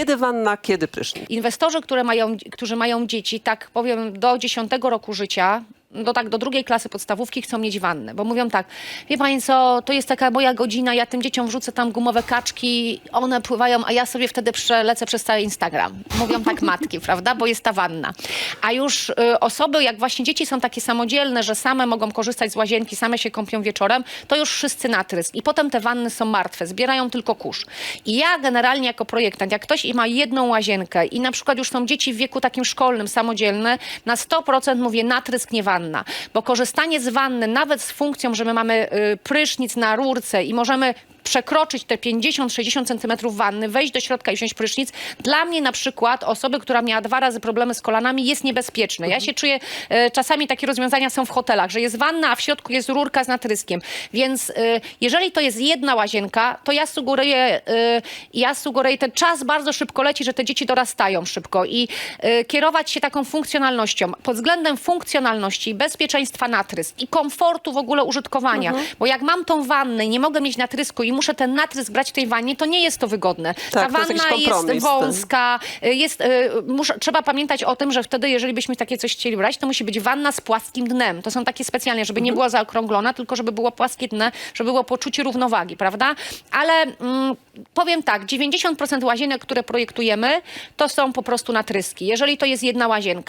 Kiedy wanna, kiedy prysznic? Inwestorzy, które mają, którzy mają dzieci, tak powiem, do 10 roku życia, do, tak, do drugiej klasy podstawówki chcą mieć wannę, bo mówią tak, wie pani co, to jest taka moja godzina, ja tym dzieciom wrzucę tam gumowe kaczki, one pływają, a ja sobie wtedy przelecę przez cały Instagram. Mówią tak matki, prawda, bo jest ta wanna. A już y, osoby, jak właśnie dzieci są takie samodzielne, że same mogą korzystać z łazienki, same się kąpią wieczorem, to już wszyscy natrysk. I potem te wanny są martwe, zbierają tylko kurz. I ja generalnie jako projektant, jak ktoś ma jedną łazienkę i na przykład już są dzieci w wieku takim szkolnym, samodzielne, na 100% mówię natrysk, nie wanna. Bo korzystanie z wanny, nawet z funkcją, że my mamy y, prysznic na rurce i możemy przekroczyć te 50-60 centymetrów wanny, wejść do środka i wziąć prysznic, dla mnie na przykład osoby, która miała dwa razy problemy z kolanami jest niebezpieczne. Ja się czuję, e, czasami takie rozwiązania są w hotelach, że jest wanna, a w środku jest rurka z natryskiem. Więc e, jeżeli to jest jedna łazienka, to ja sugeruję, e, ja sugeruję, ten czas bardzo szybko leci, że te dzieci dorastają szybko i e, kierować się taką funkcjonalnością. Pod względem funkcjonalności, bezpieczeństwa natrysk i komfortu w ogóle użytkowania. Bo jak mam tą wannę i nie mogę mieć natrysku i muszę ten natrysk brać w tej wannie, to nie jest to wygodne. Ta Tak, to jest jakiś wanna jest kompromis, wąska, y, jest, y, muszę, trzeba pamiętać o tym, że wtedy, jeżeli byśmy takie coś chcieli brać, to musi być wanna z płaskim dnem. To są takie specjalnie, żeby nie była zaokrąglona, tylko żeby było płaskie dno, żeby było poczucie równowagi, prawda? Ale mm, powiem tak, 90% łazienek, które projektujemy, to są po prostu natryski, jeżeli to jest jedna łazienka.